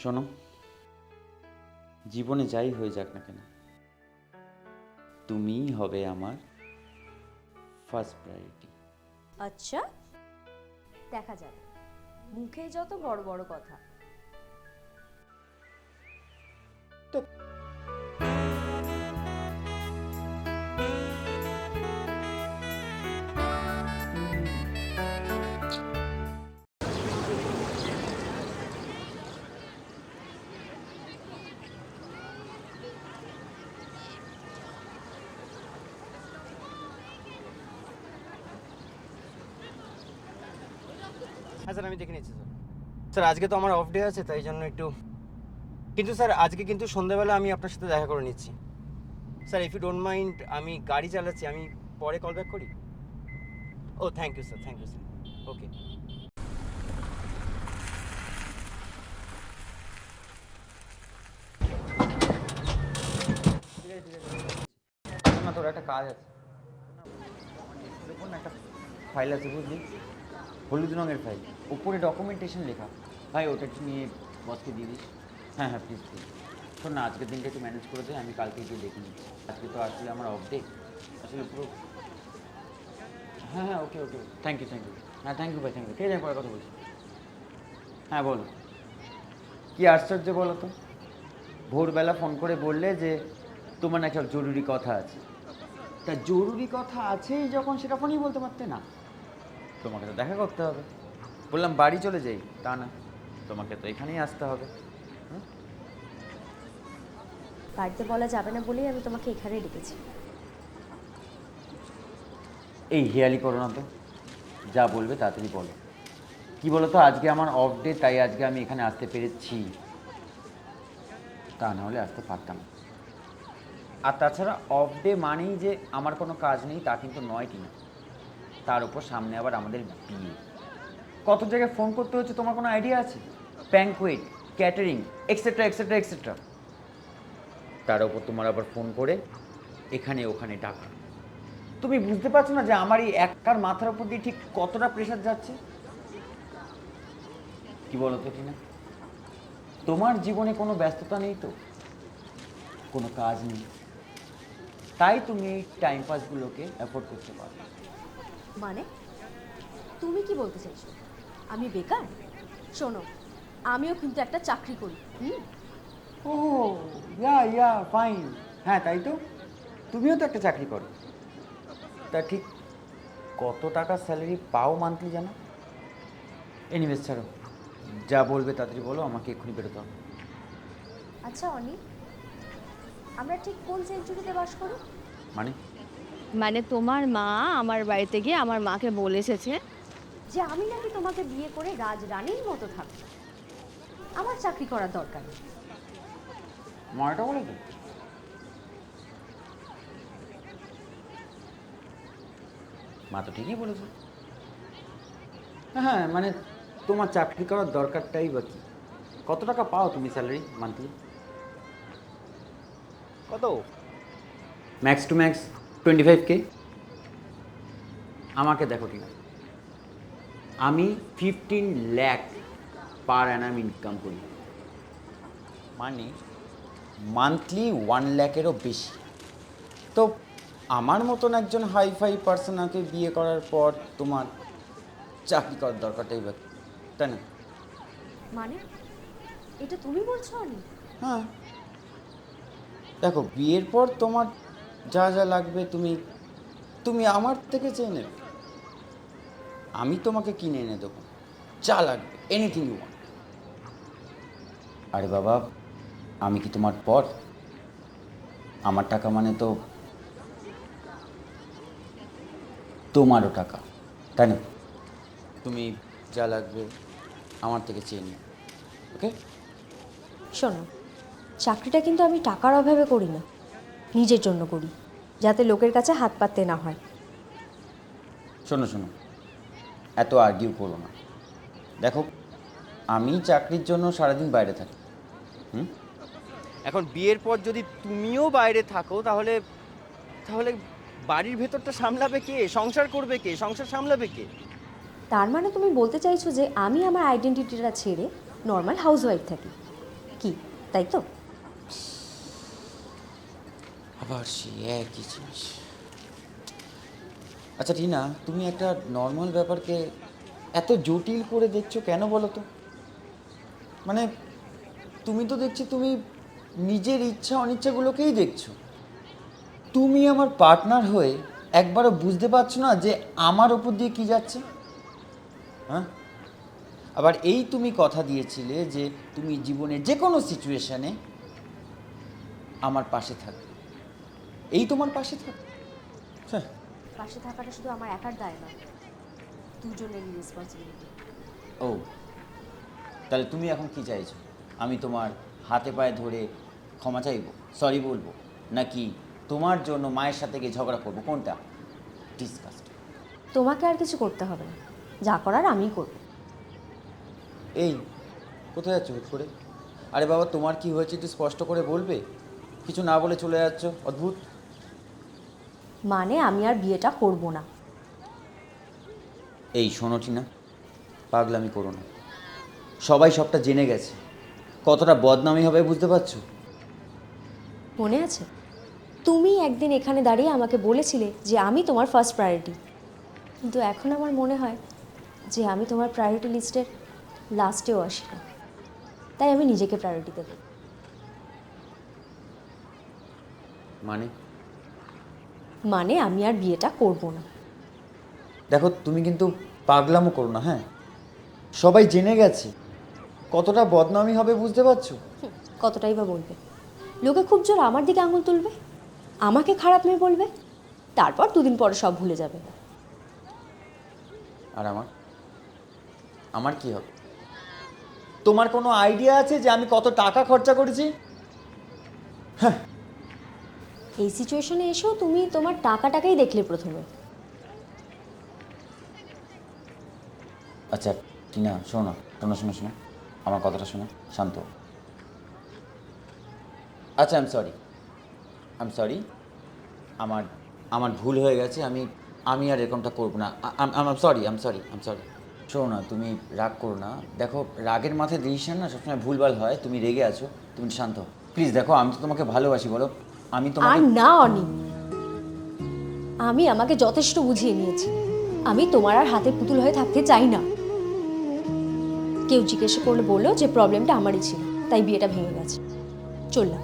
শোনো, জীবনে যাই হয়ে যাক না কেন, তুমিই হবে আমার ফার্স্ট প্রায়োরিটি আচ্ছা দেখা যাবে। মুখে যত বড় বড় কথা হ্যাঁ স্যার, আমি দেখে নিচ্ছি, স্যার। স্যার, আজকে তো আমার অফ ডে আছে, তাই জন্য একটু কিন্তু স্যার, আজকে কিন্তু সন্ধ্যাবেলা আমি আপনার সাথে দেখা করে নিচ্ছি। Sir if you don't mind আমি গাড়ি চালাচ্ছি, আমি পরে কল ব্যাক করি? ও thank you sir thank you sir okay তোর একটা কাজ আছে। একটা ফাইল আছে, বুঝলি? হলুদ রঙের ফাইল উপরে ডকুমেন্টেশন লেখা। ভাই, ওটা একটু নিয়ে বসকে দিয়ে দিস। হ্যাঁ হ্যাঁ প্লিজ প্লিজ শোন না, আজকের দিনটা একটু ম্যানেজ করে দে, আমি কালকে গিয়ে দেখে নিচ্ছি। আজকে তো আসলে আমার অফ ডে আসলে পুরো হ্যাঁ হ্যাঁ okay okay thank you thank you হ্যাঁ থ্যাংক ইউ ভাই থ্যাংক ইউ কে জানি পরে কথা বলছি? হ্যাঁ বলো। কি আশ্চর্য বলো তো? ভোরবেলা ফোন করে বললে যে, তোমার নাকি জরুরি কথা আছে। তা জরুরি কথা আছেই যখন, সেটা ফোনই বলতে পারতে না। তোমাকে তো দেখা করতে হবে। বললাম বাড়ি চলে যাই। তা না তোমাকে তো এখানেই আসতে হবে? বাড়িতে বলা যাবে না বলেই আমি তোমাকে এখানে ডেকেছি। এই হেয়ালি করো না তো। যা বলবে তাড়াতাড়ি বলো। কি বলো তো আজকে আমার অফ ডে তাই আজকে আমি এখানে আসতে পেরেছি। তা না হলে আসতে পারতাম। আর তাছাড়া অফ ডে মানেই যে আমার কোনো কাজ নেই তা কিন্তু নয় কিনা। তার উপর সামনে আবার আমাদের বিয়ে। কত জায়গায় ফোন করতে হচ্ছে? তোমার কোনো আইডিয়া আছে? Banquet catering etcetera etcetera etcetera তার উপর তোমার আবার ফোন করে এখানে ওখানে টাকা তুমি বুঝতে পারছ না যে আমার এই একটার মাথার উপর দিয়ে ঠিক কতটা প্রেশার যাচ্ছে? কি বলো তো টিনা? তোমার জীবনে কোনো ব্যস্ততা নেই তো? কোনো কাজ নেই? তাই তুমি এই টাইম পাসগুলোকে অ্যাফোর্ড করতে পারো। মানে? তুমি কি বলতে চাইছো? আমি বেকার? শোনো আমিও কিন্তু একটা চাকরি করি হুম? ও ইয়া ইয়া ফাইন হ্যাঁ তাই তো। তুমিও তো একটা চাকরি করো। তা ঠিক কত টাকা স্যালারি পাও মান্থলি জানো? এনিওয়েজ ছাড়ো। যা বলবে তাড়াতাড়ি বলো আমাকে এক্ষুনি বেরোতে হবে। আচ্ছা অনি আমরা ঠিক কোন সেঞ্চুরিতে বাস করি? মানে? মানে তোমার মা আমার বাড়িতে গিয়ে আমার মাকে বলে এসেছে যে আমি নাকি তোমাকে বিয়ে করে রাজরানীর মতো থাকব। আমার চাকরি করার দরকার নেই। মাটা বলে তো। মা তো ঠিকই বলেছে। হ্যাঁ মানে তোমার চাকরি করার দরকারটাই বা কি? কত টাকা পাও তুমি স্যালারি মান্থলি কত? Max to max twenty five K আমাকে দেখো ঠিক আছে আমি fifteen lakh per annum income করি। মানে মান্থলি ওয়ান ল্যাকেরও বেশি। তো আমার মতন একজন হাই ফাই পার্সোনাকে বিয়ে করার পর তোমার চাকরি করার দরকারটাই বা তাই না? মানে? এটা তুমি বলছো অনি হ্যাঁ। দেখো বিয়ের পর তোমার যা যা লাগবে তুমি তুমি আমার থেকে চেয়ে নেবে। আমি তোমাকে কিনে এনে দেবো। যা লাগবে এনিথিং ইউ ওয়ান্ট আরে বাবা, আমি কি তোমার পর? আমার টাকা মানে তো তোমারও টাকা, তাই না? তুমি যা লাগবে আমার থেকে চেয়ে নিও ওকে শোনো, চাকরিটা কিন্তু আমি টাকার অভাবে করি না নিজের জন্য করি যাতে লোকের কাছে হাত পাততে না হয়। শোনো শোনো এত আর্গিউ করো না। দেখো আমি চাকরির জন্য সারাদিন বাইরে থাকি হুম? এখন বিয়ের পর যদি তুমিও বাইরে থাকো তাহলে তাহলে বাড়ির ভেতরটা সামলাবে কে? সংসার করবে কে? সংসার সামলাবে কে? তার মানে তুমি বলতে চাইছো যে আমি আমার আইডেন্টিটিটা ছেড়ে নর্মাল হাউসওয়াইফ থাকি। কি তাই তো? আবার একই জিনিস। আচ্ছা টিনা তুমি একটা নর্মাল ব্যাপারকে এত জটিল করে দেখছ কেন বলো তো? মানে তুমি তো দেখছি তুমি নিজের ইচ্ছা অনিচ্ছাগুলোকেই দেখছ। তুমি আমার পার্টনার হয়ে একবারও বুঝতে পারছ না যে আমার ওপর দিয়ে কি যাচ্ছে? হ্যাঁ? আবার এই তুমি কথা দিয়েছিলে যে তুমি জীবনের যে কোনো সিচুয়েশানে আমার পাশে থাকবে। এই তোমার পাশে থাক। হ্যাঁ। পাশে থাকাটা শুধু আমার একার দায় না দুজনেরই রেসপন্সিবিলিটি ও তাহলে তুমি এখন কি চাইছো? আমি তোমার হাতে পায়ে ধরে ক্ষমা চাইব? সরি বলব? নাকি তোমার জন্য মায়ের সাথে গিয়ে ঝগড়া করব? কোনটা? ডিসকাস্ট তোমাকে আর কিছু করতে হবে না। যা করার আমিই করব। এই কোথায় যাচ্ছ হুট করে? আরে বাবা তোমার কি হয়েছে একটু স্পষ্ট করে বলবে? কিছু না বলে চলে যাচ্ছ? অদ্ভুত। মানে আমি আর বিয়েটা করব না। এই শোনো টিনা। পাগলামি করো না। সবাই সবটা জেনে গেছে। কতটা বদনামি হবে বুঝতে পারছ? মনে আছে? তুমি একদিন এখানে দাঁড়িয়ে আমাকে বলেছিলে যে আমি তোমার ফার্স্ট প্রায়োরিটি কিন্তু এখন আমার মনে হয় যে আমি তোমার প্রায়োরিটি লিস্টের লাস্টেও আসি না। তাই আমি নিজেকে প্রায়োরিটি দেবো। মানে? মানে আমি আর বিয়েটা করব না। দেখো তুমি কিন্তু পাগলামো করো না হ্যাঁ? সবাই জেনে গেছে। কতটা বদনামি হবে বুঝতে পারছ? কতটাই বা বলবে? লোকে খুব জোর আমার দিকে আঙুল তুলবে? আমাকে খারাপ মেয়ে বলবে? তারপর দুদিন পরে সব ভুলে যাবে। আর আমার? আমার কি হবে? তোমার কোনো আইডিয়া আছে যে আমি কত টাকা খরচা করেছি? এই সিচুয়েশনে এসেও তুমি তোমার টাকাটাকেই দেখলে প্রথমে। আচ্ছা টিনা, শোনো না, শোনো শোনো শোনো। আমার কথাটা শোনো, শান্ত। আচ্ছা I am sorry I am sorry আমার আমার ভুল হয়ে গেছে, আমি আমি আর এরকমটা করব না। I'm sorry I'm sorry I'm sorry শোনো না, তুমি রাগ করো না। দেখো, রাগের মাথায় ডিসিশন না সবসময় ভুলভাল হয়। তুমি রেগে আছো, তুমি শান্ত প্লিজ দেখো, আমি তো তোমাকে ভালোবাসি, বলো। আমি তোমাকে আর না, অনি। আমি আমাকে যথেষ্ট বুঝিয়ে নিয়েছি। আমি তোমার আর হাতে পুতুল হয়ে থাকতে চাই না। কেউ জিজ্ঞেস করলে বলল যে প্রবলেমটা আমারই ছিল, তাই বিয়েটা ভেঙে গেছে। চললাম